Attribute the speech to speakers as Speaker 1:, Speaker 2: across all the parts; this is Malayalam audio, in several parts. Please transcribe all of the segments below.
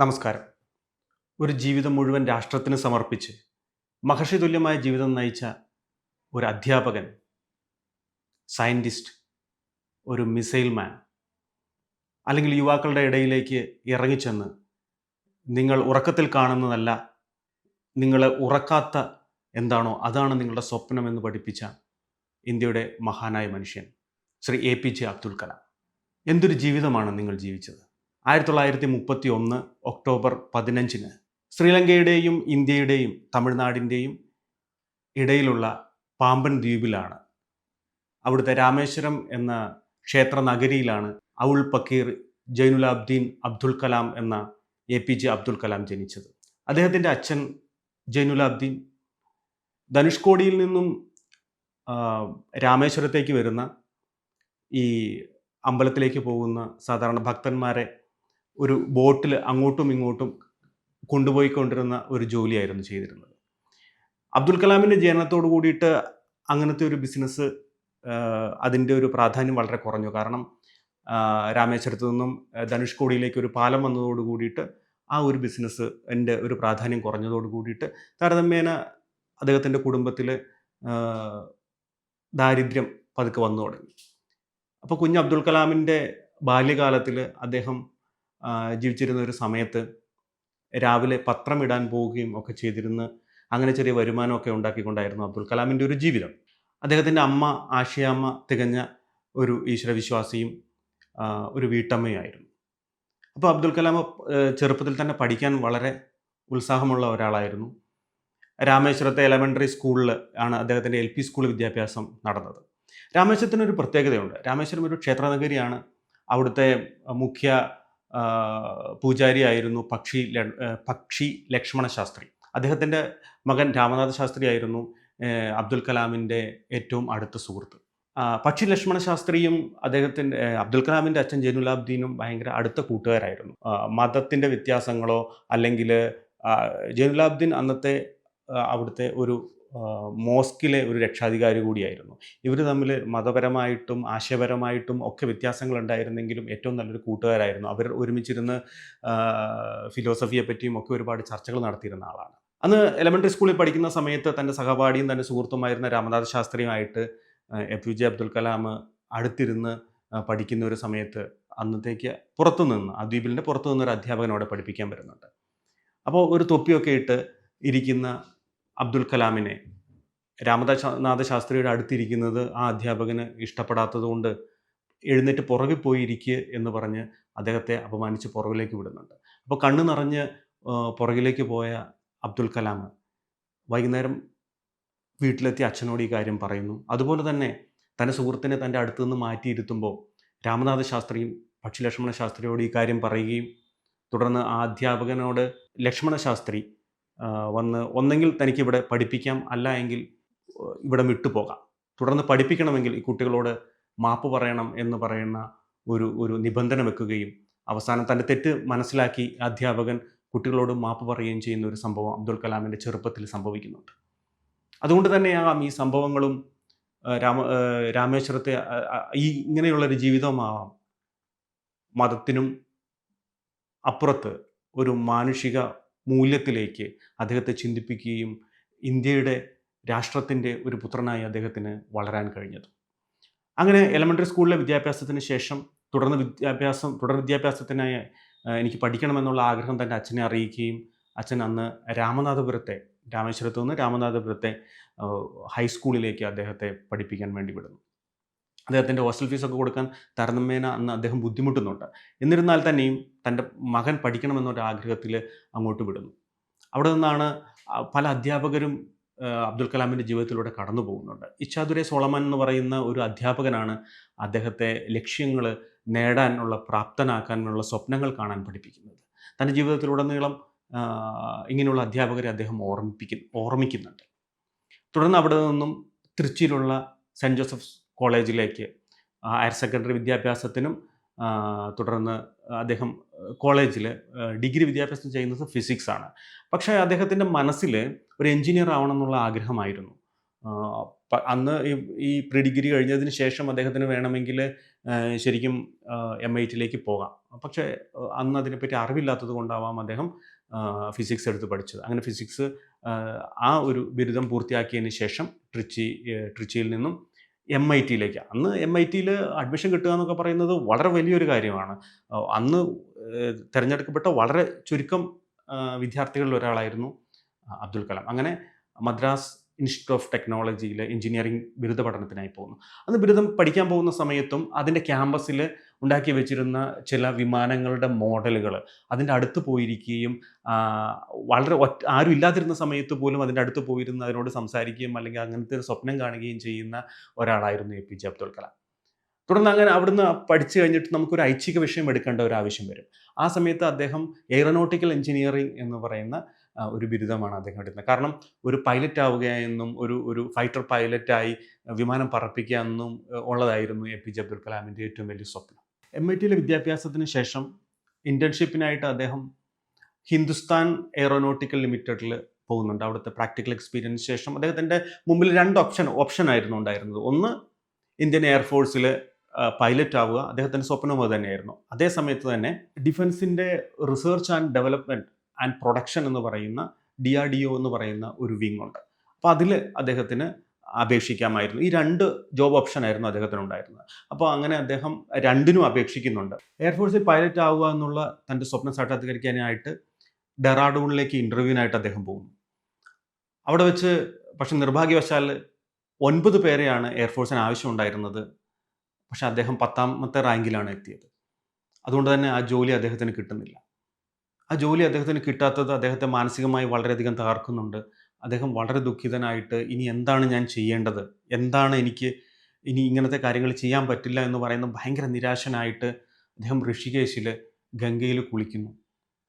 Speaker 1: നമസ്കാരം. ഒരു ജീവിതം മുഴുവൻ രാഷ്ട്രത്തിന് സമർപ്പിച്ച് മഹർഷി തുല്യമായ ജീവിതം നയിച്ച ഒരു അധ്യാപകൻ സയന്റിസ്റ്റ് ഒരു മിസൈൽ മാൻ അല്ലെങ്കിൽ യുവാക്കളുടെ ഇടയിലേക്ക് ഇറങ്ങിച്ചെന്ന് നിങ്ങൾ ഉറക്കത്തിൽ കാണുന്നതല്ല നിങ്ങളെ ഉറക്കാത്ത എന്താണോ അതാണ് നിങ്ങളുടെ സ്വപ്നം എന്ന് പഠിപ്പിച്ച ഇന്ത്യയുടെ മഹാനായ മനുഷ്യൻ Shri A P J Abdul Kalam. എന്തൊരു ജീവിതമാണ് നിങ്ങൾ ജീവിച്ചത്? ആയിരത്തി തൊള്ളായിരത്തി മുപ്പത്തി ഒന്ന് ഒക്ടോബർ പതിനഞ്ചിന് ശ്രീലങ്കയുടെയും ഇന്ത്യയുടെയും തമിഴ്നാടിന്റെയും ഇടയിലുള്ള പാമ്പൻ ദ്വീപിലാണ്. അവിടുത്തെ രാമേശ്വരം എന്ന ക്ഷേത്ര നഗരിയിലാണ് ഔൾ പക്കീർ ജൈനുലാബ്ദീൻ അബ്ദുൽ കലാം എന്ന A P J Abdul Kalam ജനിച്ചത്. അദ്ദേഹത്തിന്റെ അച്ഛൻ ജൈനുലാബ്ദീൻ. ധനുഷ്കോടിയിൽ നിന്നും രാമേശ്വരത്തേക്ക് വരുന്ന ഈ അമ്പലത്തിലേക്ക് പോകുന്ന സാധാരണ ഭക്തന്മാരെ ഒരു ബോട്ടിൽ അങ്ങോട്ടും ഇങ്ങോട്ടും കൊണ്ടുപോയിക്കൊണ്ടിരുന്ന ഒരു ജോലിയായിരുന്നു ചെയ്തിരുന്നത്. അബ്ദുൽ കലാമിന്റെ ജനനത്തോട് കൂടിയിട്ട് അങ്ങനത്തെ ഒരു ബിസിനസ് അതിന്റെ ഒരു പ്രാധാന്യം വളരെ കുറഞ്ഞു. കാരണം രാമേശ്വരത്തു നിന്നും ധനുഷ്കോടിയിലേക്ക് ഒരു പാലം വന്നതോട് കൂടിയിട്ട് ആ ഒരു ബിസിനസ് എന്റെ ഒരു പ്രാധാന്യം കുറഞ്ഞതോട് കൂടിയിട്ട് താരതമ്യേന അദ്ദേഹത്തിന്റെ കുടുംബത്തിൽ ദാരിദ്ര്യം പതുക്കെ വന്നു തുടങ്ങി. അപ്പോൾ കുഞ്ഞ് അബ്ദുൽ കലാമിന്റെ ബാല്യകാലത്തിൽ അദ്ദേഹം ജീവിച്ചിരുന്ന ഒരു സമയത്ത് രാവിലെ പത്രം ഇടാൻ പോവുകയും ഒക്കെ ചെയ്തിരുന്ന് അങ്ങനെ ചെറിയ വരുമാനമൊക്കെ ഉണ്ടാക്കിക്കൊണ്ടായിരുന്നു അബ്ദുൽ കലാമിന്റെ ഒരു ജീവിതം. അദ്ദേഹത്തിന്റെ അമ്മ ആഷിയാമ്മ തികഞ്ഞ ഒരു ഈശ്വരവിശ്വാസിയും ഒരു വീട്ടമ്മയായിരുന്നു. അപ്പോൾ അബ്ദുൽ കലാം ചെറുപ്പത്തിൽ തന്നെ പഠിക്കാൻ വളരെ ഉത്സാഹമുള്ള ഒരാളായിരുന്നു. രാമേശ്വരത്തെ എലമെന്ററി സ്കൂളിൽ ആണ് അദ്ദേഹത്തിന്റെ എൽ പി സ്കൂൾ വിദ്യാഭ്യാസം നടന്നത്. രാമേശ്വരത്തിനൊരു പ്രത്യേകതയുണ്ട്. രാമേശ്വരം ഒരു ക്ഷേത്രനഗരിയാണ് അവിടുത്തെ മുഖ്യ പൂജാരിയായിരുന്നു പക്ഷി പക്ഷി ലക്ഷ്മണ ശാസ്ത്രി അദ്ദേഹത്തിന്റെ മകൻ രാമനാഥ ശാസ്ത്രി ആയിരുന്നു അബ്ദുൽ കലാമിന്റെ ഏറ്റവും അടുത്ത സുഹൃത്ത്. പക്ഷി ലക്ഷ്മണ ശാസ്ത്രിയും അദ്ദേഹത്തിന്റെ അബ്ദുൽ കലാമിന്റെ അച്ഛൻ ജൈനുലാബ്ദീനും ഭയങ്കര അടുത്ത കൂട്ടുകാരായിരുന്നു. മതത്തിന്റെ വ്യത്യാസങ്ങളോ അല്ലെങ്കിൽ ജൈനുലാബ്ദീൻ അന്നത്തെ അവിടുത്തെ ഒരു മോസ്കിലെ ഒരു രക്ഷാധികാരി കൂടിയായിരുന്നു. ഇവർ തമ്മിൽ മതപരമായിട്ടും ആശയപരമായിട്ടും ഒക്കെ വ്യത്യാസങ്ങൾ ഉണ്ടായിരുന്നെങ്കിലും ഏറ്റവും നല്ലൊരു കൂട്ടുകാരായിരുന്നു. അവർ ഒരുമിച്ചിരുന്ന് ഫിലോസഫിയെ പറ്റിയും ഒക്കെ ഒരുപാട് ചർച്ചകൾ നടത്തിയിരുന്ന ആളാണ്. അന്ന് എലമെന്ററി സ്കൂളിൽ പഠിക്കുന്ന സമയത്ത് തന്റെ സഹപാഠിയും തന്റെ സുഹൃത്തുമായിരുന്ന Ramanatha ശാസ്ത്രിയുമായിട്ട് A P J Abdul Kalam അടുത്തിരുന്ന് പഠിക്കുന്ന ഒരു സമയത്ത് അന്നത്തേക്ക് പുറത്തു നിന്ന് ആ ദ്വീപിലിന്റെ പുറത്തു ഒരു അധ്യാപകൻ പഠിപ്പിക്കാൻ വരുന്നുണ്ട്. അപ്പോൾ ഒരു തൊപ്പിയൊക്കെ ഇട്ട് ഇരിക്കുന്ന അബ്ദുൽ കലാമിനെ. രാമദാസനാഥ ശാസ്ത്രിയുടെ അടുത്തിരിക്കുന്നത് ആ അധ്യാപകന് ഇഷ്ടപ്പെടാത്തത് കൊണ്ട് എഴുന്നേറ്റ് പുറകിൽ പോയിരിക്കുക എന്ന് പറഞ്ഞ് അദ്ദേഹത്തെ അപമാനിച്ച് പുറകിലേക്ക് വിടുന്നുണ്ട്. അപ്പോൾ കണ്ണു നിറഞ്ഞ് പുറകിലേക്ക് പോയ അബ്ദുൽ കലാം വൈകുന്നേരം വീട്ടിലെത്തി അച്ഛനോട് ഈ കാര്യം പറയുന്നു. അതുപോലെ തന്നെ തന്റെ സുഹൃത്തിനെ തന്റെ അടുത്തു നിന്ന് മാറ്റിയിരുത്തുമ്പോൾ രാമനാഥ ശാസ്ത്രിയും പക്ഷി ലക്ഷ്മണ ശാസ്ത്രിയോട് ഈ കാര്യം പറയുകയും തുടർന്ന് ആ അധ്യാപകനോട് ലക്ഷ്മണ ശാസ്ത്രി വന്ന് ഒന്നെങ്കിൽ തനിക്ക് ഇവിടെ പഠിപ്പിക്കാം അല്ല എങ്കിൽ ഇവിടെ വിട്ടുപോകാം തുടർന്ന് പഠിപ്പിക്കണമെങ്കിൽ ഈ കുട്ടികളോട് മാപ്പ് പറയണം എന്ന് പറയുന്ന ഒരു ഒരു നിബന്ധന വെക്കുകയും അവസാനം തന്റെ തെറ്റ് മനസ്സിലാക്കി അധ്യാപകൻ കുട്ടികളോട് മാപ്പ് പറയുകയും ചെയ്യുന്ന ഒരു സംഭവം അബ്ദുൽ കലാമിന്റെ ചെറുപ്പത്തിൽ സംഭവിക്കുന്നുണ്ട്. അതുകൊണ്ട് തന്നെയാകാം ഈ സംഭവങ്ങളും രാമ രാമേശ്വരത്തെ ഈ ഇങ്ങനെയുള്ളൊരു ജീവിതമാവാം മതത്തിനും അപ്പുറത്ത് ഒരു മാനുഷിക മൂല്യത്തിലേക്ക് അദ്ദേഹത്തെ ചിന്തിപ്പിക്കുകയും ഇന്ത്യയുടെ രാഷ്ട്രത്തിന്റെ ഒരു പുത്രനായി അദ്ദേഹത്തിന് വളരാൻ കഴിഞ്ഞത്. അങ്ങനെ എലമെന്ററി സ്കൂളിലെ വിദ്യാഭ്യാസത്തിന് ശേഷം തുടർന്ന് വിദ്യാഭ്യാസം തുടർ വിദ്യാഭ്യാസത്തിനായി എനിക്ക് പഠിക്കണമെന്നുള്ള ആഗ്രഹം തന്റെ അച്ഛനെ അറിയിക്കുകയും അച്ഛൻ അന്ന് രാമനാഥപുരത്തെ രാമേശ്വരത്ത് നിന്ന് രാമനാഥപുരത്തെ ഹൈസ്കൂളിലേക്ക് അദ്ദേഹത്തെ പഠിപ്പിക്കാൻ വേണ്ടി വിടുന്നു. അദ്ദേഹത്തിന്റെ ഹോസ്റ്റൽ ഫീസൊക്കെ കൊടുക്കാൻ താരതമ്യേന അന്ന് അദ്ദേഹം ബുദ്ധിമുട്ടുന്നുണ്ട്. എന്നിരുന്നാൽ തന്നെയും തന്റെ മകൻ പഠിക്കണമെന്നൊരു ആഗ്രഹത്തിൽ അങ്ങോട്ട് വിടുന്നു. അവിടെ നിന്നാണ് പല അധ്യാപകരും അബ്ദുൽ കലാമിന്റെ ജീവിതത്തിലൂടെ കടന്നു പോകുന്നുണ്ട്. ഇച്ഛാദുരെ സോളമൻ എന്ന് പറയുന്ന ഒരു അധ്യാപകനാണ് അദ്ദേഹത്തെ ലക്ഷ്യങ്ങൾ നേടാനുള്ള പ്രാപ്തനാക്കാനുള്ള സ്വപ്നങ്ങൾ കാണാൻ പഠിപ്പിക്കുന്നത്. തന്റെ ജീവിതത്തിലുടനീളം നീളം ഇങ്ങനെയുള്ള അധ്യാപകരെ അദ്ദേഹം ഓർമ്മിപ്പിക്കുന്നു ഓർമ്മിക്കുന്നുണ്ട്. തുടർന്ന് അവിടെ നിന്നും തൃച്ചിയിലുള്ള സെന്റ് ജോസഫ്സ് കോളേജിലേക്ക് ഹയർ സെക്കൻഡറി വിദ്യാഭ്യാസത്തിനും തുടർന്ന് അദ്ദേഹം കോളേജിൽ ഡിഗ്രി വിദ്യാഭ്യാസം ചെയ്യുന്നത് ഫിസിക്സ് ആണ്. പക്ഷേ അദ്ദേഹത്തിന്റെ മനസ്സിൽ ഒരു എഞ്ചിനീയർ ആവണം എന്നുള്ള ആഗ്രഹമായിരുന്നു അന്ന് ഈ പ്രീ ഡിഗ്രി കഴിഞ്ഞതിന് ശേഷം അദ്ദേഹത്തിന് വേണമെങ്കിൽ ശരിക്കും എം ഐ ടിയിലേക്ക് പോകാം. പക്ഷേ അന്ന് അതിനെപ്പറ്റി അറിവില്ലാത്തത് കൊണ്ടാവാം അദ്ദേഹം ഫിസിക്സ് എടുത്ത് പഠിച്ചത്. അങ്ങനെ ഫിസിക്സ് ആ ഒരു ബിരുദം പൂർത്തിയാക്കിയതിന് ശേഷം ട്രിച്ചി ട്രിച്ചിയിൽ നിന്നും എം ഐ ടിയിലേക്ക് അന്ന് എം ഐ ടിയിൽ അഡ്മിഷൻ കിട്ടുക എന്നൊക്കെ പറയുന്നത് വളരെ വലിയൊരു കാര്യമാണ്. അന്ന് തിരഞ്ഞെടുക്കപ്പെട്ട വളരെ ചുരുക്കം വിദ്യാർത്ഥികളിൽ ഒരാളായിരുന്നു അബ്ദുൽ കലാം. അങ്ങനെ മദ്രാസ് ഇൻസ്റ്റിറ്റ്യൂട്ട് ഓഫ് ടെക്നോളജിയിൽ എഞ്ചിനീയറിംഗ് ബിരുദ പഠനത്തിനായി പോകുന്നു. അന്ന് ബിരുദം പഠിക്കാൻ പോകുന്ന സമയത്തും അതിന്റെ ക്യാമ്പസിൽ ഉണ്ടാക്കി വെച്ചിരുന്ന ചില വിമാനങ്ങളുടെ മോഡലുകൾ അതിന്റെ അടുത്ത് പോയിരിക്കുകയും വളരെ ഒറ്റ ആരും ഇല്ലാതിരുന്ന സമയത്ത് പോലും അതിന്റെ അടുത്ത് പോയിരുന്ന അതിനോട് സംസാരിക്കുകയും അല്ലെങ്കിൽ അങ്ങനത്തെ ഒരു സ്വപ്നം കാണുകയും ചെയ്യുന്ന ഒരാളായിരുന്നു A P J Abdul Kalam. തുടർന്ന് അങ്ങനെ അവിടുന്ന് പഠിച്ചു കഴിഞ്ഞിട്ട് നമുക്കൊരു ഐച്ഛിക വിഷയം എടുക്കേണ്ട ഒരു ആവശ്യം വരും. ആ സമയത്ത് അദ്ദേഹം എയറോനോട്ടിക്കൽ എഞ്ചിനീയറിംഗ് എന്ന് പറയുന്ന ഒരു ബിരുദമാണ് അദ്ദേഹം എടുക്കുന്നത് കാരണം ഒരു പൈലറ്റ് ആവുക എന്നും ഒരു ഒരു ഫൈറ്റർ പൈലറ്റായി വിമാനം പറപ്പിക്കുക എന്നും ഉള്ളതായിരുന്നു എ പി ജെ അബ്ദുൽ കലാമിന്റെ ഏറ്റവും വലിയ സ്വപ്നം. എം ഐ ടിയിലെ വിദ്യാഭ്യാസത്തിന് ശേഷം ഇന്റേൺഷിപ്പിനായിട്ട് അദ്ദേഹം ഹിന്ദുസ്ഥാൻ എയറോനോട്ടിക്കൽ ലിമിറ്റഡിൽ പോകുന്നുണ്ട്. അവിടുത്തെ പ്രാക്ടിക്കൽ എക്സ്പീരിയൻസ് ശേഷം അദ്ദേഹത്തിന്റെ മുമ്പിൽ രണ്ട് ഓപ്ഷൻ ഓപ്ഷൻ ആയിരുന്നു ഉണ്ടായിരുന്നത്. ഒന്ന് ഇന്ത്യൻ എയർഫോഴ്സിൽ പൈലറ്റ് ആവുക. അദ്ദേഹത്തിന്റെ സ്വപ്നം അത് തന്നെയായിരുന്നു. അതേ സമയത്ത് തന്നെ ഡിഫൻസിന്റെ research and development and production എന്ന് പറയുന്ന ഡി ആർ ഡി ഒ എന്ന് പറയുന്ന ഒരു വിങ് ഉണ്ട്. അപ്പോൾ അതിൽ അദ്ദേഹത്തിന് അപേക്ഷിക്കാമായിരുന്നു. ഈ രണ്ട് ജോബ് ഓപ്ഷൻ ആയിരുന്നു അദ്ദേഹത്തിന് ഉണ്ടായിരുന്നത് അപ്പോൾ അങ്ങനെ അദ്ദേഹം രണ്ടിനും അപേക്ഷിക്കുന്നുണ്ട്. എയർഫോഴ്സിൽ പൈലറ്റ് ആവുക എന്നുള്ള തന്റെ സ്വപ്നം സാക്ഷാത്കരിക്കാനായിട്ട് ഡെറാഡൂണിലേക്ക് ഇന്റർവ്യൂവിനായിട്ട് അദ്ദേഹം പോകുന്നു. അവിടെ വെച്ച് പക്ഷെ നിർഭാഗ്യവശാൽ ഒൻപത് പേരെയാണ് എയർഫോഴ്സിന് ആവശ്യമുണ്ടായിരുന്നത്. പക്ഷെ അദ്ദേഹം പത്താമത്തെ റാങ്കിലാണ് എത്തിയത്. അതുകൊണ്ട് തന്നെ ആ ജോലി അദ്ദേഹത്തിന് കിട്ടുന്നില്ല. ആ ജോലി അദ്ദേഹത്തിന് കിട്ടാത്തത് അദ്ദേഹത്തെ മാനസികമായി വളരെയധികം തകർക്കുന്നുണ്ട്. അദ്ദേഹം വളരെ ദുഃഖിതനായിട്ട് ഇനി എന്താണ് ഞാൻ ചെയ്യേണ്ടത്? എന്താണ് എനിക്ക് ഇനി ഇങ്ങനത്തെ കാര്യങ്ങൾ ചെയ്യാൻ പറ്റില്ല എന്ന് പറയുന്ന ഭയങ്കര നിരാശനായിട്ട് അദ്ദേഹം ഋഷികേശിൽ ഗംഗയിൽ കുളിക്കുന്നു.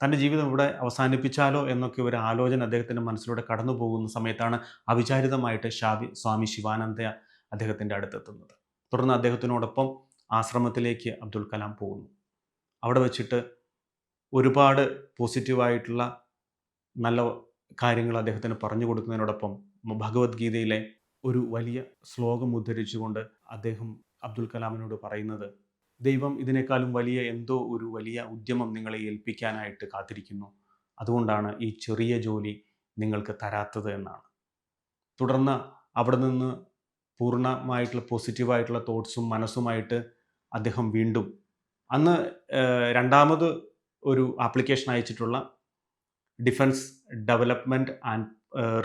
Speaker 1: തന്റെ ജീവിതം ഇവിടെ അവസാനിപ്പിച്ചാലോ എന്നൊക്കെ ഒരു ആലോചന അദ്ദേഹത്തിന്റെ മനസ്സിലൂടെ കടന്നു പോകുന്ന സമയത്താണ് അവിചാരിതമായിട്ട് ഷാവി സ്വാമി ശിവാനന്ദ അദ്ദേഹത്തിന്റെ അടുത്തെത്തുന്നത്. തുടർന്ന് അദ്ദേഹത്തിനോടൊപ്പം ആശ്രമത്തിലേക്ക് അബ്ദുൽ കലാം പോകുന്നു. അവിടെ വച്ചിട്ട് ഒരുപാട് പോസിറ്റീവായിട്ടുള്ള നല്ല കാര്യങ്ങൾ അദ്ദേഹത്തിന് പറഞ്ഞു കൊടുക്കുന്നതിനോടൊപ്പം ഭഗവത്ഗീതയിലെ ഒരു വലിയ ശ്ലോകം ഉദ്ധരിച്ചുകൊണ്ട് അദ്ദേഹം അബ്ദുൽ കലാമിനോട് പറയുന്നത് ദൈവം ഇതിനേക്കാളും വലിയ എന്തോ ഒരു വലിയ ഉദ്യമം നിങ്ങളെ ഏൽപ്പിക്കാനായിട്ട് കാത്തിരിക്കുന്നു. അതുകൊണ്ടാണ് ഈ ചെറിയ ജോലി നിങ്ങൾക്ക് തരാത്തത് എന്നാണ്. തുടർന്ന് അവിടെ നിന്ന് പൂർണമായിട്ടുള്ള പോസിറ്റീവായിട്ടുള്ള തോട്ട്സും മനസ്സുമായിട്ട് അദ്ദേഹം വീണ്ടും അന്ന് രണ്ടാമത് ഒരു application അയച്ചിട്ടുള്ള defence development and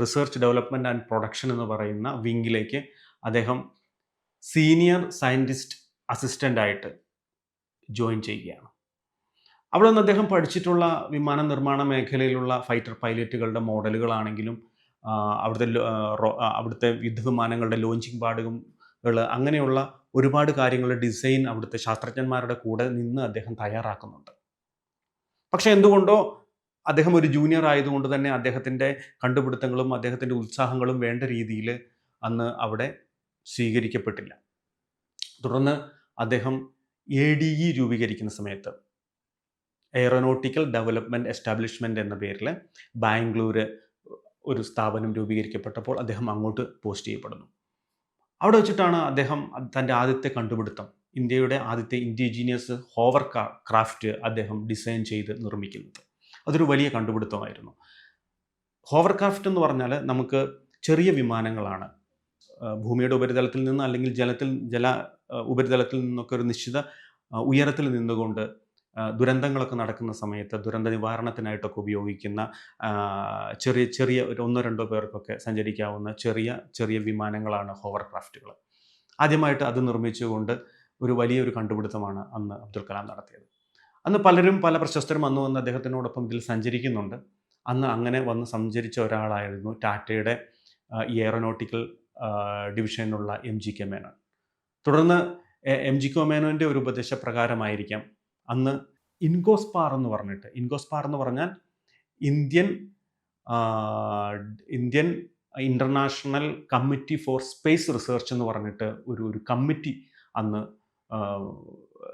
Speaker 1: research development and production എന്ന് പറയുന്ന വിങ്ങിലേക്ക് അദ്ദേഹം സീനിയർ സയന്റിസ്റ്റ് അസിസ്റ്റന്റ് ആയിട്ട് ജോയിൻ ചെയ്യുകയാണ്. അവിടെ നിന്ന് അദ്ദേഹം പഠിച്ചിട്ടുള്ള വിമാന നിർമ്മാണ മേഖലയിലുള്ള ഫൈറ്റർ പൈലറ്റുകളുടെ മോഡലുകളാണെങ്കിലും അവിടുത്തെ അവിടുത്തെ യുദ്ധവിമാനങ്ങളുടെ ലോഞ്ചിങ് പാടുകൾ അങ്ങനെയുള്ള ഒരുപാട് കാര്യങ്ങളുടെ ഡിസൈൻ അവിടുത്തെ ശാസ്ത്രജ്ഞന്മാരുടെ കൂടെ നിന്ന് അദ്ദേഹം തയ്യാറാക്കുന്നുണ്ട്. പക്ഷേ എന്തുകൊണ്ടോ അദ്ദേഹം ഒരു ജൂനിയർ ആയതുകൊണ്ട് തന്നെ അദ്ദേഹത്തിന്റെ കണ്ടുപിടുത്തങ്ങളും അദ്ദേഹത്തിന്റെ ഉത്സാഹങ്ങളും വേണ്ട രീതിയിൽ അന്ന് അവിടെ സ്വീകരിക്കപ്പെട്ടില്ല. തുടർന്ന് അദ്ദേഹം എ ഡി ഇ രൂപീകരിക്കുന്ന സമയത്ത് എയറോനോട്ടിക്കൽ ഡെവലപ്മെന്റ് എസ്റ്റാബ്ലിഷ്മെന്റ് എന്ന പേരിൽ ബാംഗ്ലൂർ ഒരു സ്ഥാപനം രൂപീകരിക്കപ്പെട്ടപ്പോൾ അദ്ദേഹം അങ്ങോട്ട് പോസ്റ്റ് ചെയ്യപ്പെടുന്നു. അവിടെ വെച്ചിട്ടാണ് അദ്ദേഹം തന്റെ ആദ്യത്തെ കണ്ടുപിടുത്തം ഇന്ത്യയുടെ ആദ്യത്തെ ഇൻഡിജീനിയസ് ഹോവർ ക്രാഫ്റ്റ് അദ്ദേഹം ഡിസൈൻ ചെയ്ത് നിർമ്മിക്കുന്നത്. അതൊരു വലിയ കണ്ടുപിടുത്തമായിരുന്നു. ഹോവർക്രാഫ്റ്റ് എന്ന് പറഞ്ഞാൽ നമുക്ക് ചെറിയ വിമാനങ്ങളാണ്. ഭൂമിയുടെ ഉപരിതലത്തിൽ നിന്ന് അല്ലെങ്കിൽ ജലത്തിൽ ജല ഉപരിതലത്തിൽ നിന്നൊക്കെ ഒരു നിശ്ചിത ഉയരത്തിൽ നിന്നുകൊണ്ട് ദുരന്തങ്ങളൊക്കെ നടക്കുന്ന സമയത്ത് ദുരന്ത നിവാരണത്തിനായിട്ടൊക്കെ ഉപയോഗിക്കുന്ന ചെറിയ ചെറിയ ഒരു ഒന്നോ രണ്ടോ പേർക്കൊക്കെ സഞ്ചരിക്കാവുന്ന ചെറിയ ചെറിയ വിമാനങ്ങളാണ് ഹോവർ ക്രാഫ്റ്റുകൾ ആദ്യമായിട്ട് അത് നിർമ്മിച്ചുകൊണ്ട് ഒരു വലിയൊരു കണ്ടുപിടുത്തമാണ് അന്ന് അബ്ദുൽ കലാം നടത്തിയത്. അന്ന് പലരും പല പ്രശസ്തരും അന്ന് വന്ന് അദ്ദേഹത്തിനോടൊപ്പം ഇതിൽ സഞ്ചരിക്കുന്നുണ്ട്. അന്ന് അങ്ങനെ വന്ന് സഞ്ചരിച്ച ഒരാളായിരുന്നു ടാറ്റയുടെ ഈ എയറോനോട്ടിക്കൽ ഡിവിഷനിലുള്ള എം ജി കെ മേനോൻ തുടർന്ന് എ- ജി കെ മേനോന്റെ ഒരു ഉപദേശപ്രകാരമായിരിക്കാം. അന്ന് ഇൻഗോസ്പാർ എന്ന് പറഞ്ഞിട്ട് ഇൻഗോസ്പാർ എന്ന് പറഞ്ഞാൽ Indian Indian international committee for space research എന്ന് പറഞ്ഞിട്ട് ഒരു ഒരു കമ്മിറ്റി അന്ന്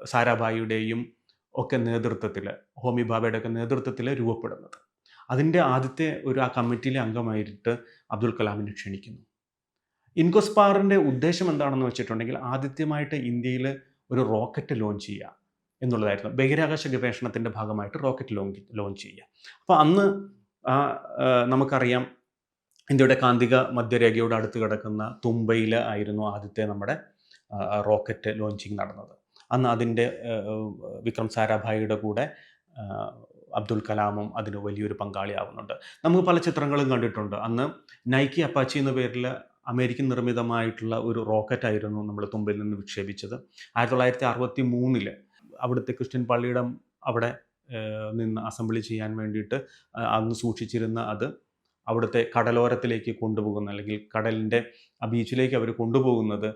Speaker 1: സാരാഭായിയുടെയും ഒക്കെ നേതൃത്വത്തിൽ ഹോമി ബാബയുടെ ഒക്കെ നേതൃത്വത്തിൽ രൂപപ്പെടുന്നത്. അതിന്റെ ആദ്യത്തെ ഒരു ആ കമ്മിറ്റിയിലെ അംഗമായിട്ട് അബ്ദുൽ കലാമിനെ ക്ഷണിക്കുന്നു. ഇൻകോസ്പാറിന്റെ ഉദ്ദേശം എന്താണെന്ന് വെച്ചിട്ടുണ്ടെങ്കിൽ ആദ്യമായിട്ട് ഇന്ത്യയിൽ ഒരു റോക്കറ്റ് ലോഞ്ച് ചെയ്യുക എന്നുള്ളതായിരുന്നു. ബഹിരാകാശ ഗവേഷണത്തിന്റെ ഭാഗമായിട്ട് റോക്കറ്റ് ലോഞ്ച് ലോഞ്ച് ചെയ്യുക. അപ്പോൾ അന്ന് നമുക്കറിയാം ഇന്ത്യയുടെ കാന്തിക മധ്യരേഖയോട് അടുത്ത് കിടക്കുന്ന തുമ്പയിൽ ആയിരുന്നു ആദ്യത്തെ നമ്മുടെ റോക്കറ്റ് ലോഞ്ചിങ് നടന്നത്. അന്ന് അതിന്റെ വിക്രം സാരാഭായിയുടെ കൂടെ അബ്ദുൽ കലാമും അതിന് വലിയൊരു പങ്കാളിയാവുന്നുണ്ട് നമുക്ക് പല ചിത്രങ്ങളും കണ്ടിട്ടുണ്ട്. അന്ന് നൈക്കി അപ്പാച്ചി എന്ന പേരിൽ അമേരിക്കൻ നിർമ്മിതമായിട്ടുള്ള ഒരു റോക്കറ്റ് ആയിരുന്നു നമ്മൾ തുമ്പിൽ നിന്ന് വിക്ഷേപിച്ചത്. ആയിരത്തി തൊള്ളായിരത്തി അറുപത്തി മൂന്നിൽ അവിടുത്തെ ക്രിസ്ത്യൻ പള്ളിയുടെ അവിടെ നിന്ന് അസംബ്ലി ചെയ്യാൻ വേണ്ടിയിട്ട് അന്ന് സൂക്ഷിച്ചിരുന്ന അത് അവിടുത്തെ കടലോരത്തിലേക്ക് കൊണ്ടുപോകുന്ന അല്ലെങ്കിൽ കടലിന്റെ ആ ബീച്ചിലേക്ക് അവർ കൊണ്ടുപോകുന്നത്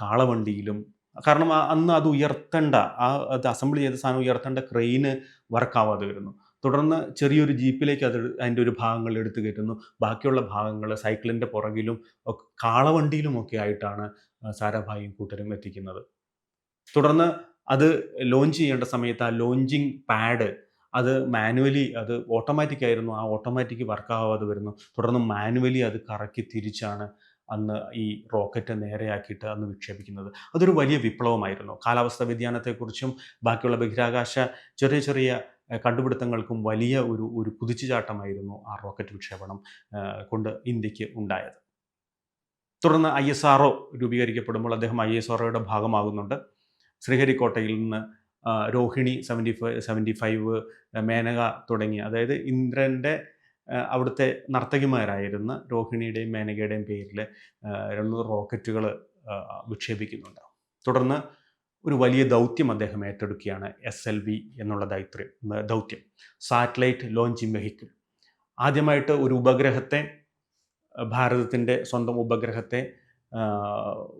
Speaker 1: കാളവണ്ടിയിലും കാരണം അന്ന് അത് ഉയർത്തേണ്ട ആ അത് അസംബിൾ ചെയ്ത സാധനം ഉയർത്തേണ്ട ക്രെയിന് വർക്കാവാതെ വരുന്നു തുടർന്ന് ചെറിയൊരു ജീപ്പിലേക്ക് അത് അതിന്റെ ഒരു ഭാഗങ്ങൾ എടുത്തു കയറ്റുന്നു. ബാക്കിയുള്ള ഭാഗങ്ങൾ സൈക്കിളിന്റെ പുറകിലും ഒക്കെ കാളവണ്ടിയിലുമൊക്കെ ആയിട്ടാണ് സാരാഭായും കൂട്ടരും എത്തിക്കുന്നത്. തുടർന്ന് അത് ലോഞ്ച് ചെയ്യേണ്ട സമയത്ത് ആ ലോഞ്ചിങ് പാഡ് അത് മാനുവലി അത് ഓട്ടോമാറ്റിക് ആയിരുന്നു. ആ ഓട്ടോമാറ്റിക് വർക്കാവാതെ വരുന്നു. തുടർന്ന് മാനുവലി അത് കറക്കി തിരിച്ചാണ് അന്ന് ഈ റോക്കറ്റ് നേരെയാക്കിയിട്ട് അന്ന് വിക്ഷേപിക്കുന്നത്. അതൊരു വലിയ വിപ്ലവമായിരുന്നു. കാലാവസ്ഥാ വ്യതിയാനത്തെക്കുറിച്ചും ബാക്കിയുള്ള ബഹിരാകാശ ചെറിയ ചെറിയ കണ്ടുപിടുത്തങ്ങൾക്കും വലിയ ഒരു ഒരു കുതിച്ചുചാട്ടമായിരുന്നു ആ റോക്കറ്റ് വിക്ഷേപണം കൊണ്ട് ഇന്ത്യയ്ക്ക് ഉണ്ടായത്. തുടർന്ന് ഐ എസ് ആർ രൂപീകരിക്കപ്പെടുമ്പോൾ അദ്ദേഹം ഐ എസ് ആർഒയുടെ ഭാഗമാകുന്നുണ്ട്. ശ്രീഹരിക്കോട്ടയിൽ നിന്ന് Rohini seventy five seventy five Menaka തുടങ്ങിയ അതായത് ഇന്ദ്രന്റെ അവിടുത്തെ നർത്തകിമാരായിരുന്ന രോഹിണിയുടെയും മേനകയുടെയും പേരിൽ രണ്ട് റോക്കറ്റുകൾ വിക്ഷേപിക്കുന്നുണ്ട്. തുടർന്ന് ഒരു വലിയ ദൗത്യം അദ്ദേഹം ഏറ്റെടുക്കുകയാണ് എസ് എൽ വി എന്നുള്ള ദൗത്യം ദൗത്യം. Satellite launching vehicle. ആദ്യമായിട്ട് ഒരു ഉപഗ്രഹത്തെ ഭാരതത്തിന്റെ സ്വന്തം ഉപഗ്രഹത്തെ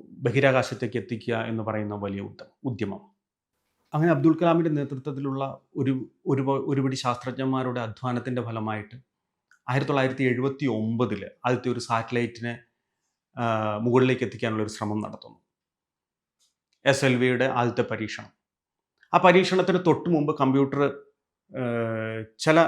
Speaker 1: ബഹിരാകാശത്തേക്ക് എത്തിക്കുക എന്ന് പറയുന്ന വലിയ ഉദ്യമം. അങ്ങനെ അബ്ദുൽ കലാമിന്റെ നേതൃത്വത്തിലുള്ള ഒരു ഒരു ഒരുപിടി ശാസ്ത്രജ്ഞന്മാരുടെ അധ്വാനത്തിന്റെ ഫലമായിട്ട് ആയിരത്തി തൊള്ളായിരത്തി എഴുപത്തി ഒമ്പതിൽ ആദ്യത്തെ ഒരു സാറ്റലൈറ്റിനെ മുകളിലേക്ക് എത്തിക്കാനുള്ള ഒരു ശ്രമം നടത്തുന്നു. എസ് എൽ വിയുടെ ആദ്യത്തെ പരീക്ഷണം. ആ പരീക്ഷണത്തിന് തൊട്ട് മുമ്പ് കമ്പ്യൂട്ടർ ചില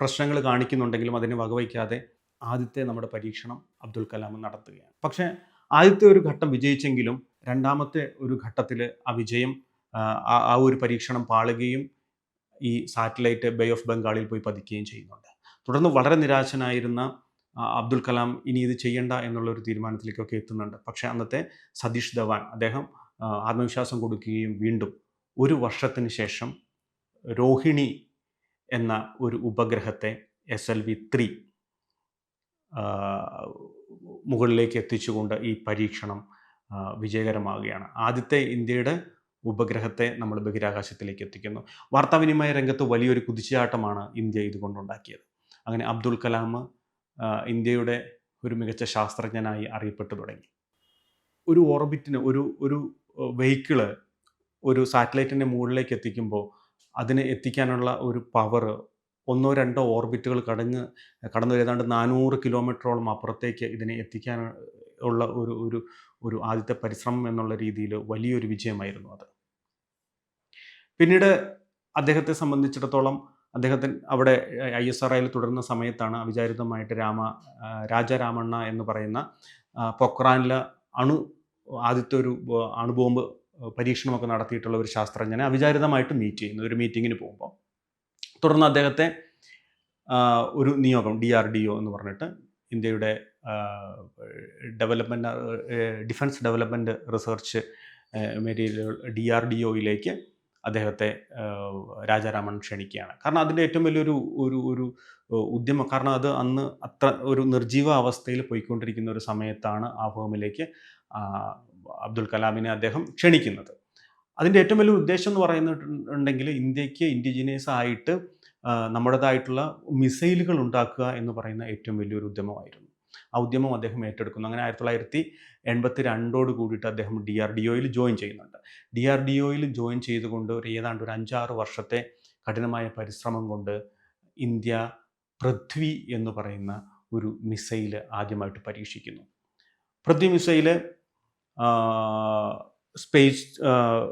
Speaker 1: പ്രശ്നങ്ങൾ കാണിക്കുന്നുണ്ടെങ്കിലും അതിനെ വകവയ്ക്കാതെ ആദ്യത്തെ നമ്മുടെ പരീക്ഷണം അബ്ദുൽ കലാം നടത്തുകയാണ്. പക്ഷേ ആദ്യത്തെ ഒരു ഘട്ടം വിജയിച്ചെങ്കിലും രണ്ടാമത്തെ ഒരു ഘട്ടത്തിൽ ആ വിജയം ആ, ഒരു പരീക്ഷണം പാളുകയും ഈ സാറ്റലൈറ്റ് ബേ ഓഫ് ബംഗാളിൽ പോയി പതിക്കുകയും ചെയ്യുന്നുണ്ട്. തുടർന്ന് വളരെ നിരാശനായിരുന്ന അബ്ദുൽ കലാം ഇനി ഇത് ചെയ്യണ്ട എന്നുള്ള ഒരു തീരുമാനത്തിലേക്കൊക്കെ എത്തുന്നുണ്ട്. പക്ഷേ അന്നത്തെ സതീഷ് ധവാൻ അദ്ദേഹം ആത്മവിശ്വാസം കൊടുക്കുകയും വീണ്ടും ഒരു വർഷത്തിന് ശേഷം രോഹിണി എന്ന ഒരു ഉപഗ്രഹത്തെ എസ് എൽ വി ത്രീ മുകളിലേക്ക് എത്തിച്ചുകൊണ്ട് ഈ പരീക്ഷണം വിജയകരമാവുകയാണ്. ആദ്യത്തെ ഇന്ത്യയുടെ ഉപഗ്രഹത്തെ നമ്മൾ ബഹിരാകാശത്തിലേക്ക് എത്തിക്കുന്നു. വാർത്താവിനിമയ രംഗത്ത് വലിയൊരു കുതിച്ചുചാട്ടമാണ് ഇന്ത്യ ഇതുകൊണ്ടുണ്ടാക്കിയത്. അങ്ങനെ അബ്ദുൽ കലാം ഇന്ത്യയുടെ ഒരു മികച്ച ശാസ്ത്രജ്ഞനായി അറിയപ്പെട്ടു തുടങ്ങി. ഒരു ഓർബിറ്റിന് ഒരു ഒരു വെഹിക്കിൾ ഒരു സാറ്റലൈറ്റിന്റെ മുകളിലേക്ക് എത്തിക്കുമ്പോൾ അതിനെ എത്തിക്കാനുള്ള ഒരു പവർ ഒന്നോ രണ്ടോ ഓർബിറ്റുകൾ കടഞ്ഞ് കടന്നു ഏതാണ്ട് നാനൂറ് കിലോമീറ്ററോളം അപ്പുറത്തേക്ക് ഇതിനെ എത്തിക്കാൻ ഉള്ള ഒരു ഒരു ഒരു ആദ്യത്തെ പരിശ്രമം എന്നുള്ള രീതിയിൽ വലിയൊരു വിജയമായിരുന്നു അത്. പിന്നീട് അദ്ദേഹത്തെ സംബന്ധിച്ചിടത്തോളം അദ്ദേഹത്തിന് അവിടെ ഐ എസ് ആർ ഐയിൽ തുടരുന്ന സമയത്താണ് അവിചാരിതമായിട്ട് രാമ രാജരാമണ്ണ എന്ന് പറയുന്ന പൊക്രാനിലെ അണു ആദ്യത്തെ ഒരു അണുബോംബ് പരീക്ഷണമൊക്കെ നടത്തിയിട്ടുള്ള ഒരു ശാസ്ത്രജ്ഞനെ അവിചാരിതമായിട്ട് മീറ്റ് ചെയ്യുന്നു. ഒരു മീറ്റിങ്ങിന് പോകുമ്പോൾ തുടർന്ന് അദ്ദേഹത്തെ ഒരു നിയോഗം ഡി ആർ ഡി ഒ എന്ന് പറഞ്ഞിട്ട് ഇന്ത്യയുടെ development defence development research material D R D ഒയിലേക്ക് അദ്ദേഹത്തെ രാജാരാമൻ ക്ഷണിക്കുകയാണ്. കാരണം അതിന്റെ ഏറ്റവും വലിയൊരു ഒരു ഒരു ഉദ്യമം കാരണം അത് അന്ന് അത്ര ഒരു നിർജീവ അവസ്ഥയിൽ പോയിക്കൊണ്ടിരിക്കുന്ന ഒരു സമയത്താണ് ആ ഭൂമിയിലേക്ക് അബ്ദുൽ കലാമിനെ അദ്ദേഹം ക്ഷണിക്കുന്നത്. അതിന്റെ ഏറ്റവും വലിയ ഉദ്ദേശം എന്ന് പറയുന്നുണ്ടെങ്കിൽ ഇന്ത്യയ്ക്ക് ഇൻഡിജിനിയസ് ആയിട്ട് നമ്മുടേതായിട്ടുള്ള മിസൈലുകൾ ഉണ്ടാക്കുക എന്ന് പറയുന്ന ഏറ്റവും വലിയൊരു ഉദ്യമമായിരുന്നു. ആ ഉദ്യമം അദ്ദേഹം ഏറ്റെടുക്കുന്നു. അങ്ങനെ ആയിരത്തി തൊള്ളായിരത്തി എൺപത്തി രണ്ടോട് കൂടിയിട്ട് അദ്ദേഹം ഡി ആർ ഡി ഒയിൽ ജോയിൻ ചെയ്യുന്നുണ്ട്. ഡി ആർ ഡി ഒയിൽ ജോയിൻ ചെയ്തുകൊണ്ട് ഒരു ഏതാണ്ട് ഒരു അഞ്ചാറ് വർഷത്തെ കഠിനമായ പരിശ്രമം കൊണ്ട് ഇന്ത്യ പൃഥ്വി എന്ന് പറയുന്ന ഒരു മിസൈൽ ആദ്യമായിട്ട് പരീക്ഷിക്കുന്നു. Prithvi missile space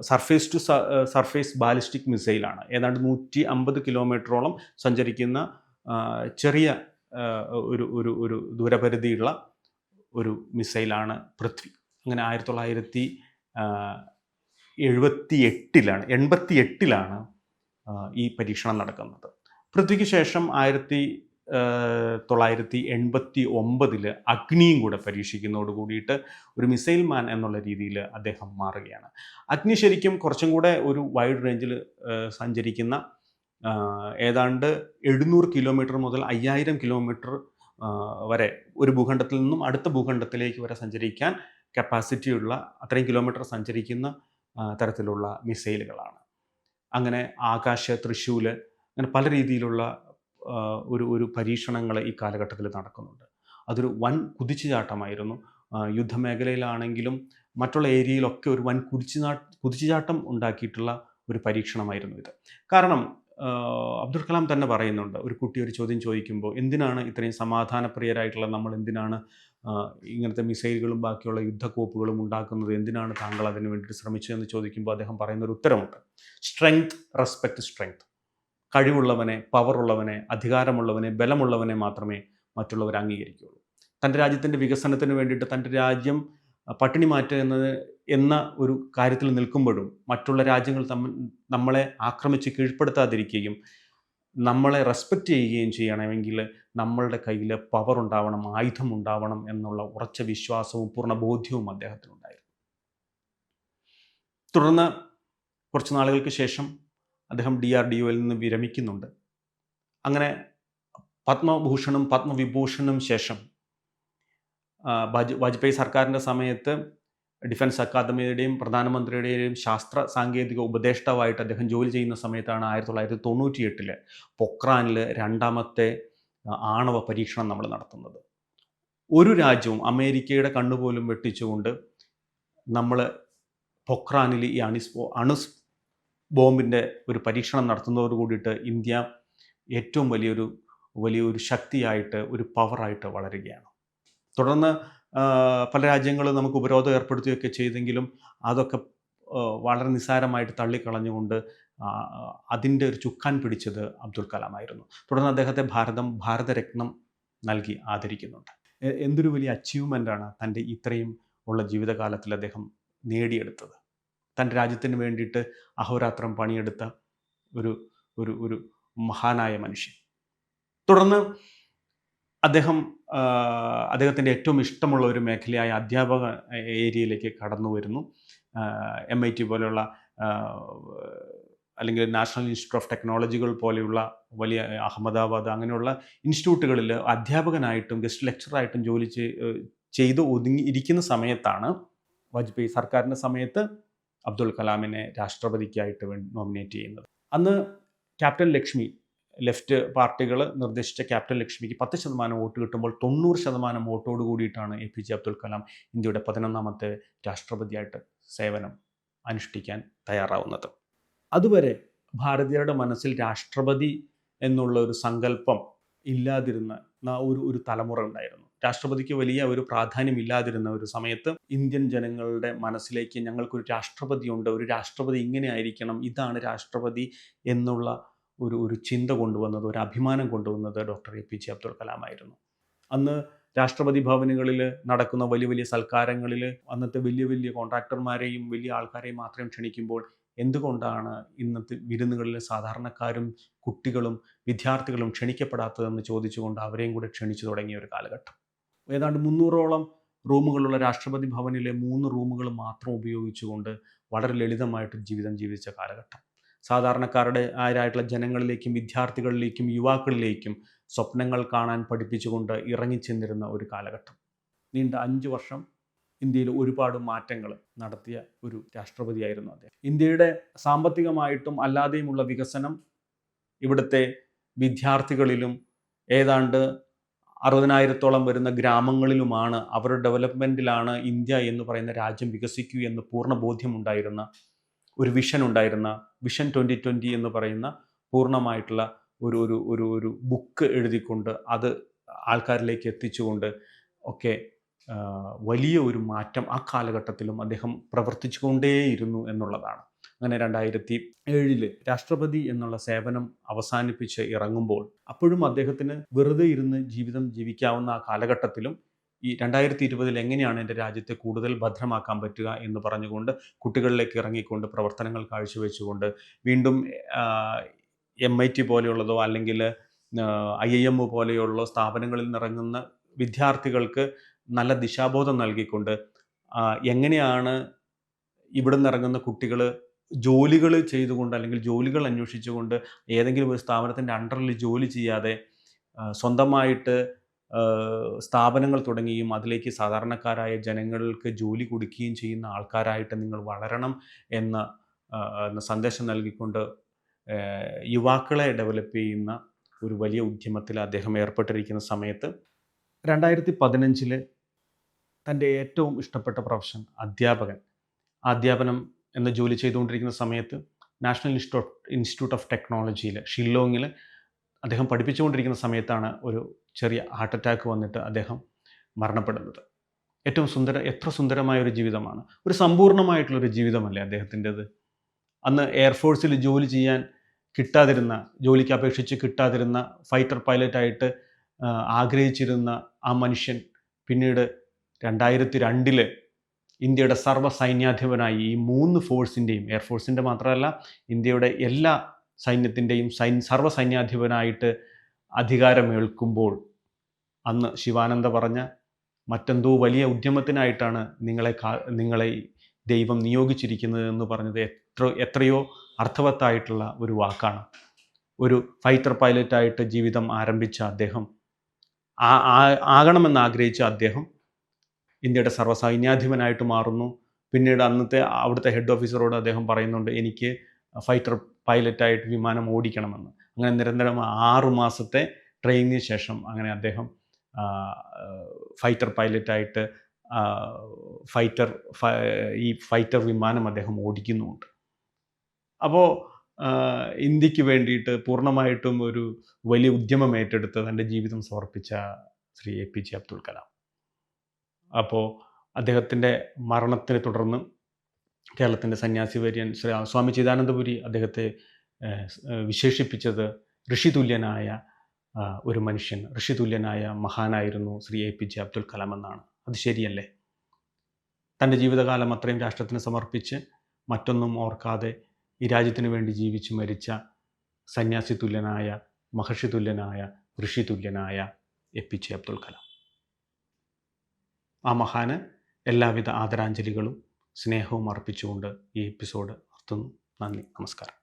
Speaker 1: surface to surface ballistic മിസൈലാണ് ഏതാണ്ട് നൂറ്റി അമ്പത് കിലോമീറ്ററോളം സഞ്ചരിക്കുന്ന ചെറിയ ഒരു ഒരു ഒരു ദൂരപരിധിയുള്ള ഒരു മിസൈലാണ് പൃഥ്വി. അങ്ങനെ ആയിരത്തി തൊള്ളായിരത്തി എഴുപത്തി എട്ടിലാണ് എൺപത്തി എട്ടിലാണ് ഈ പരീക്ഷണം നടക്കുന്നത്. പൃഥ്വിക്ക് ശേഷം ആയിരത്തി തൊള്ളായിരത്തി എൺപത്തി ഒമ്പതിൽ അഗ്നിയും കൂടെ പരീക്ഷിക്കുന്നതോട് കൂടിയിട്ട് ഒരു മിസൈൽ മാൻ എന്നുള്ള രീതിയിൽ അദ്ദേഹം മാറുകയാണ്. അഗ്നി ശരിക്കും കുറച്ചും കൂടെ ഒരു വൈഡ് റേഞ്ചിൽ സഞ്ചരിക്കുന്ന ഏതാണ്ട് എഴുന്നൂറ് കിലോമീറ്റർ മുതൽ അയ്യായിരം കിലോമീറ്റർ വരെ ഒരു ഭൂഖണ്ഡത്തിൽ നിന്നും അടുത്ത ഭൂഖണ്ഡത്തിലേക്ക് വരെ സഞ്ചരിക്കാൻ കപ്പാസിറ്റിയുള്ള അത്രയും കിലോമീറ്റർ സഞ്ചരിക്കുന്ന തരത്തിലുള്ള മിസൈലുകളാണ്. അങ്ങനെ ആകാശ തൃശ്ശൂൽ അങ്ങനെ പല രീതിയിലുള്ള ഒരു ഒരു പരീക്ഷണങ്ങൾ ഈ കാലഘട്ടത്തിൽ നടക്കുന്നുണ്ട്. അതൊരു വൻ കുതിച്ചുചാട്ടമായിരുന്നു. യുദ്ധമേഖലയിലാണെങ്കിലും മറ്റുള്ള ഏരിയയിലൊക്കെ ഒരു വൻ കുതിച്ചു കുതിച്ചുചാട്ടം ഉണ്ടാക്കിയിട്ടുള്ള ഒരു പരീക്ഷണമായിരുന്നു ഇത്. കാരണം അബ്ദുൽ കലാം തന്നെ പറയുന്നുണ്ട്. ഒരു കുട്ടി ഒരു ചോദ്യം ചോദിക്കുമ്പോൾ എന്തിനാണ് ഇത്രയും സമാധാനപ്രിയരായിട്ടുള്ള നമ്മൾ? എന്തിനാണ് ഇങ്ങനത്തെ മിസൈലുകളും ബാക്കിയുള്ള യുദ്ധക്കോപ്പുകളും ഉണ്ടാക്കുന്നത്? എന്തിനാണ് താങ്കൾ അതിന് വേണ്ടിയിട്ട് ശ്രമിച്ചതെന്ന് ചോദിക്കുമ്പോൾ അദ്ദേഹം പറയുന്ന ഒരു ഉത്തരമുണ്ട്. Strength respect strength. കഴിവുള്ളവനെ പവറുള്ളവനെ അധികാരമുള്ളവനെ ബലമുള്ളവനെ മാത്രമേ മറ്റുള്ളവർ അംഗീകരിക്കുകയുള്ളൂ. തന്റെ രാജ്യത്തിന്റെ വികസനത്തിന് വേണ്ടിയിട്ട് തന്റെ രാജ്യം പട്ടിണി മാറ്റുക എന്നത് എന്ന ഒരു കാര്യത്തിൽ നിൽക്കുമ്പോഴും മറ്റുള്ള രാജ്യങ്ങൾ തമ്മിൽ നമ്മളെ ആക്രമിച്ച് കീഴ്പ്പെടുത്താതിരിക്കുകയും നമ്മളെ റെസ്പെക്റ്റ് ചെയ്യുകയും ചെയ്യണമെങ്കിൽ നമ്മളുടെ കയ്യിൽ പവർ ഉണ്ടാവണം ആയുധം ഉണ്ടാവണം എന്നുള്ള ഉറച്ച വിശ്വാസവും പൂർണ ബോധ്യവും അദ്ദേഹത്തിനുണ്ടായിരുന്നു. തുടർന്ന് കുറച്ച് നാളുകൾക്ക് ശേഷം അദ്ദേഹം ഡി ആർ ഡി ഒയിൽ നിന്ന് വിരമിക്കുന്നുണ്ട്. അങ്ങനെ പത്മഭൂഷണും പത്മവിഭൂഷണും ശേഷം വാജ്പേയി സർക്കാരിന്റെ സമയത്ത് ഡിഫൻസ് അക്കാദമിയുടെയും പ്രധാനമന്ത്രിയുടെയും ശാസ്ത്ര സാങ്കേതിക ഉപദേഷ്ടാവായിട്ട് അദ്ദേഹം ജോലി ചെയ്യുന്ന സമയത്താണ് ആയിരത്തി തൊള്ളായിരത്തി തൊണ്ണൂറ്റി എട്ടിൽ പൊക്രാനിൽ രണ്ടാമത്തെ ആണവ പരീക്ഷണം നമ്മൾ നടത്തുന്നത്. ഒരു രാജ്യവും അമേരിക്കയുടെ കണ്ണുപോലും വെട്ടിച്ചുകൊണ്ട് നമ്മൾ പൊക്രാനിൽ ഈ അണിസ് അണുസ് ബോംബിന്റെ ഒരു പരീക്ഷണം നടത്തുന്നതോട് കൂടിയിട്ട് ഇന്ത്യ ഏറ്റവും വലിയൊരു വലിയൊരു ശക്തിയായിട്ട് ഒരു പവറായിട്ട് വളരുകയാണ്. തുടർന്ന് പല രാജ്യങ്ങളും നമുക്ക് ഉപരോധം ഏർപ്പെടുത്തുകയൊക്കെ ചെയ്തെങ്കിലും അതൊക്കെ വളരെ നിസ്സാരമായിട്ട് തള്ളിക്കളഞ്ഞുകൊണ്ട് അതിന്റെ ഒരു ചുക്കാൻ പിടിച്ചത് അബ്ദുൽ കലാമായിരുന്നു. തുടർന്ന് അദ്ദേഹത്തെ ഭാരതം ഭാരതരത്നം നൽകി ആദരിക്കുന്നുണ്ട്. എന്തൊരു വലിയ അച്ചീവ്മെന്റാണ് തന്റെ ഇത്രയും ഉള്ള ജീവിതകാലത്തിൽ അദ്ദേഹം നേടിയെടുത്തത്. തന്റെ രാജ്യത്തിന് വേണ്ടിയിട്ട് അഹോരാത്രം പണിയെടുത്ത ഒരു ഒരു ഒരു മഹാനായ മനുഷ്യൻ. തുടർന്ന് അദ്ദേഹം അദ്ദേഹത്തിന്റെ ഏറ്റവും ഇഷ്ടമുള്ള ഒരു മേഖലയായ അധ്യാപക ഏരിയയിലേക്ക് കടന്നു വരുന്നു. എം ഐ ടി പോലെയുള്ള അല്ലെങ്കിൽ നാഷണൽ ഇൻസ്റ്റിറ്റ്യൂട്ട് ഓഫ് ടെക്നോളജികൾ പോലെയുള്ള വലിയ അഹമ്മദാബാദ് അങ്ങനെയുള്ള ഇൻസ്റ്റിറ്റ്യൂട്ടുകളിൽ അധ്യാപകനായിട്ടും ഗസ്റ്റ് ലെക്ചറായിട്ടും ജോലി ചെയ്ത് ഒതുങ്ങി ഇരിക്കുന്ന സമയത്താണ് വാജ്പേയി സർക്കാരിന്റെ സമയത്ത് അബ്ദുൽ കലാമിനെ രാഷ്ട്രപതിക്കായിട്ട് നോമിനേറ്റ് ചെയ്യുന്നത്. അന്ന് ക്യാപ്റ്റൻ ലക്ഷ്മി ലെഫ്റ്റ് പാർട്ടികൾ നിർദ്ദേശിച്ച ക്യാപ്റ്റൻ ലക്ഷ്മിക്ക് പത്ത് ശതമാനം വോട്ട് കിട്ടുമ്പോൾ തൊണ്ണൂറ് ശതമാനം വോട്ടോട് കൂടിയിട്ടാണ് A P J Abdul Kalam ഇന്ത്യയുടെ പതിനൊന്നാമത്തെ രാഷ്ട്രപതിയായിട്ട് സേവനം അനുഷ്ഠിക്കാൻ തയ്യാറാവുന്നത്. അതുവരെ ഭാരതീയരുടെ മനസ്സിൽ രാഷ്ട്രപതി എന്നുള്ള ഒരു സങ്കല്പം ഇല്ലാതിരുന്ന ഒരു ഒരു തലമുറ ഉണ്ടായിരുന്നു. രാഷ്ട്രപതിക്ക് വലിയ ഒരു പ്രാധാന്യം ഇല്ലാതിരുന്ന ഒരു സമയത്ത് ഇന്ത്യൻ ജനങ്ങളുടെ മനസ്സിലേക്ക് ഞങ്ങൾക്കൊരു രാഷ്ട്രപതി ഉണ്ട് ഒരു രാഷ്ട്രപതി ഇങ്ങനെ ആയിരിക്കണം ഇതാണ് രാഷ്ട്രപതി എന്നുള്ള ഒരു ഒരു ചിന്ത കൊണ്ടുവന്നത് ഒരു അഭിമാനം കൊണ്ടുവന്നത് doctor A P J Abdul കലാമായിരുന്നു. അന്ന് രാഷ്ട്രപതി ഭവനുകളിൽ നടക്കുന്ന വലിയ വലിയ സൽക്കാരങ്ങളിൽ അന്നത്തെ വലിയ വലിയ കോൺട്രാക്ടർമാരെയും വലിയ ആൾക്കാരെയും മാത്രം ക്ഷണിക്കുമ്പോൾ എന്തുകൊണ്ടാണ് ഇന്നത്തെ വിരുന്നുകളിൽ സാധാരണക്കാരും കുട്ടികളും വിദ്യാർത്ഥികളും ക്ഷണിക്കപ്പെടാത്തതെന്ന് ചോദിച്ചുകൊണ്ട് അവരെയും കൂടെ ക്ഷണിച്ചു തുടങ്ങിയ ഒരു കാലഘട്ടം. ഏതാണ്ട് മുന്നൂറോളം റൂമുകളുള്ള രാഷ്ട്രപതി ഭവനിലെ മൂന്ന് റൂമുകൾ മാത്രം ഉപയോഗിച്ചുകൊണ്ട് വളരെ ലളിതമായിട്ട് ജീവിതം ജീവിച്ച കാലഘട്ടം. സാധാരണക്കാരുടെ ആരായിട്ടുള്ള ജനങ്ങളിലേക്കും വിദ്യാർത്ഥികളിലേക്കും യുവാക്കളിലേക്കും സ്വപ്നങ്ങൾ കാണാൻ പഠിപ്പിച്ചുകൊണ്ട് ഇറങ്ങിച്ചെന്നിരുന്ന ഒരു കാലഘട്ടം. നീണ്ട അഞ്ച് വർഷം ഇന്ത്യയിൽ ഒരുപാട് മാറ്റങ്ങൾ നടത്തിയ ഒരു രാഷ്ട്രപതിയായിരുന്നു അദ്ദേഹം. ഇന്ത്യയുടെ സാമ്പത്തികമായിട്ടും അല്ലാതെയുമുള്ള വികസനം ഇവിടുത്തെ വിദ്യാർത്ഥികളിലും ഏതാണ്ട് അറുപതിനായിരത്തോളം വരുന്ന ഗ്രാമങ്ങളിലുമാണ് അവരുടെ ഡെവലപ്മെന്റിലാണ് ഇന്ത്യ എന്ന് പറയുന്ന രാജ്യം വികസിക്കൂ എന്ന് പൂർണ ബോധ്യമുണ്ടായിരുന്ന ഒരു വിഷൻ ഉണ്ടായിരുന്ന വിഷൻ ട്വന്റി ട്വന്റി എന്ന് പറയുന്ന പൂർണമായിട്ടുള്ള ഒരു ഒരു ഒരു ഒരു ബുക്ക് എഴുതിക്കൊണ്ട് അത് ആൾക്കാരിലേക്ക് എത്തിച്ചുകൊണ്ട് ഒക്കെ വലിയ ഒരു മാറ്റം ആ കാലഘട്ടത്തിലും അദ്ദേഹം പ്രവർത്തിച്ചുകൊണ്ടേയിരുന്നു എന്നുള്ളതാണ്. അങ്ങനെ രണ്ടായിരത്തി ഏഴിൽ രാഷ്ട്രപതി എന്നുള്ള സേവനം അവസാനിപ്പിച്ച് ഇറങ്ങുമ്പോൾ അപ്പോഴും അദ്ദേഹത്തിന് വെറുതെ ഇരുന്ന് ജീവിതം ജീവിക്കാവുന്ന ആ കാലഘട്ടത്തിലും ഈ രണ്ടായിരത്തി ഇരുപതിൽ എങ്ങനെയാണ് എന്റെ രാജ്യത്തെ കൂടുതൽ ഭദ്രമാക്കാൻ പറ്റുക എന്ന് പറഞ്ഞുകൊണ്ട് കുട്ടികളിലേക്ക് ഇറങ്ങിക്കൊണ്ട് പ്രവർത്തനങ്ങൾ കാഴ്ചവെച്ചുകൊണ്ട് വീണ്ടും എം ഐ ടി പോലെയുള്ളതോ അല്ലെങ്കിൽ ഐ ഐ എം പോലെയുള്ള സ്ഥാപനങ്ങളിൽ നിറങ്ങുന്ന വിദ്യാർത്ഥികൾക്ക് നല്ല ദിശാബോധം നൽകിക്കൊണ്ട് എങ്ങനെയാണ് ഇവിടെ നിന്നിറങ്ങുന്ന കുട്ടികൾ ജോലികൾ ചെയ്തുകൊണ്ട് അല്ലെങ്കിൽ ജോലികൾ അന്വേഷിച്ചുകൊണ്ട് ഏതെങ്കിലും ഒരു സ്ഥാപനത്തിന്റെ അണ്ടറിൽ ജോലി ചെയ്യാതെ സ്വന്തമായിട്ട് സ്ഥാപനങ്ങൾ തുടങ്ങുകയും അതിലേക്ക് സാധാരണക്കാരായ ജനങ്ങൾക്ക് ജോലി കൊടുക്കുകയും ചെയ്യുന്ന ആൾക്കാരായിട്ട് നിങ്ങൾ വളരണം എന്ന സന്ദേശം നൽകിക്കൊണ്ട് യുവാക്കളെ ഡെവലപ്പ് ചെയ്യുന്ന ഒരു വലിയ ഉദ്യമത്തിൽ അദ്ദേഹം ഏർപ്പെട്ടിരിക്കുന്ന സമയത്ത് രണ്ടായിരത്തി പതിനഞ്ചിൽ തന്റെ ഏറ്റവും ഇഷ്ടപ്പെട്ട പ്രൊഫഷൻ അധ്യാപകൻ. അധ്യാപനം എന്ന ജോലി ചെയ്തുകൊണ്ടിരിക്കുന്ന സമയത്ത് നാഷണൽ ഇൻസ്റ്റിറ്റ്യൂട്ട് ഇൻസ്റ്റിറ്റ്യൂട്ട് ഓഫ് ടെക്നോളജിയിൽ ഷില്ലോങ്ങിൽ അദ്ദേഹം പഠിപ്പിച്ചുകൊണ്ടിരിക്കുന്ന സമയത്താണ് ഒരു ചെറിയ ഹാർട്ട് അറ്റാക്ക് വന്നിട്ട് അദ്ദേഹം മരണപ്പെടുന്നത്. ഏറ്റവും സുന്ദര എത്ര സുന്ദരമായ ഒരു ജീവിതമാണ്. ഒരു സമ്പൂർണമായിട്ടുള്ളൊരു ജീവിതമല്ലേ അദ്ദേഹത്തിന്റെത്? അന്ന് എയർഫോഴ്സിൽ ജോലി ചെയ്യാൻ കിട്ടാതിരുന്ന ജോലിക്ക് അപേക്ഷിച്ച് കിട്ടാതിരുന്ന ഫൈറ്റർ പൈലറ്റായിട്ട് ആഗ്രഹിച്ചിരുന്ന ആ മനുഷ്യൻ പിന്നീട് രണ്ടായിരത്തി രണ്ടിൽ ഇന്ത്യയുടെ സർവ സൈന്യാധിപനായി ഈ മൂന്ന് ഫോഴ്സിന്റെയും എയർഫോഴ്സിന്റെ മാത്രമല്ല ഇന്ത്യയുടെ എല്ലാ സൈന്യത്തിന്റെയും സൈൻ സർവസൈന്യാധിപനായിട്ട് അധികാരമേൽക്കുമ്പോൾ അന്ന് ശിവാനന്ദ പറഞ്ഞ മറ്റെന്തോ വലിയ ഉദ്യമത്തിനായിട്ടാണ് നിങ്ങളെ നിങ്ങളെ ദൈവം നിയോഗിച്ചിരിക്കുന്നത് എന്ന് പറഞ്ഞത് എത്ര എത്രയോ അർത്ഥവത്തായിട്ടുള്ള ഒരു വാക്കാണ്. ഒരു ഫൈറ്റർ പൈലറ്റായിട്ട് ജീവിതം ആരംഭിച്ച അദ്ദേഹം ആ- ആകണമെന്ന് ആഗ്രഹിച്ച അദ്ദേഹം ഇന്ത്യയുടെ സർവസൈന്യാധിപനായിട്ട് മാറുന്നു. പിന്നീട് അന്നത്തെ അവിടുത്തെ ഹെഡ് ഓഫീസറോട് അദ്ദേഹം പറയുന്നുണ്ട് എനിക്ക് ഫൈറ്റർ പൈലറ്റായിട്ട് വിമാനം ഓടിക്കണമെന്ന്. അങ്ങനെ നിരന്തരം ആറു മാസത്തെ ട്രെയിനിങ്ങിന് ശേഷം അങ്ങനെ അദ്ദേഹം ഫൈറ്റർ പൈലറ്റായിട്ട് ഫൈറ്റർ ഈ ഫൈറ്റർ വിമാനം അദ്ദേഹം ഓടിക്കുന്നുമുണ്ട്. അപ്പോൾ ഇന്ത്യയ്ക്ക് വേണ്ടിയിട്ട് പൂർണമായിട്ടും ഒരു വലിയ ഉദ്യമം ഏറ്റെടുത്ത് തന്റെ ജീവിതം സമർപ്പിച്ച Shri A P J Abdul Kalam. അപ്പോൾ അദ്ദേഹത്തിന്റെ മരണത്തിനെ തുടർന്ന് കേരളത്തിന്റെ സന്യാസി വര്യൻ ശ്രീ സ്വാമി ചിദാനന്ദപുരി അദ്ദേഹത്തെ വിശേഷിപ്പിച്ചത് ഋഷിതുല്യനായ ഒരു മനുഷ്യൻ ഋഷിതുല്യനായ മഹാനായിരുന്നു Shri A P J Abdul Kalam എന്നാണ്. അത് ശരിയല്ലേ? തന്റെ ജീവിതകാലം അത്രയും രാഷ്ട്രത്തിന് സമർപ്പിച്ച് മറ്റൊന്നും ഓർക്കാതെ ഈ രാജ്യത്തിന് വേണ്ടി ജീവിച്ച് മരിച്ച സന്യാസി തുല്യനായ മഹർഷി തുല്യനായ ഋഷി തുല്യനായ A P J Abdul Kalam. ആ മഹാന് എല്ലാവിധ ആദരാഞ്ജലികളും സ്നേഹവും അർപ്പിച്ചുകൊണ്ട് ഈ എപ്പിസോഡ് നിർത്തുന്നു. നന്ദി. നമസ്കാരം.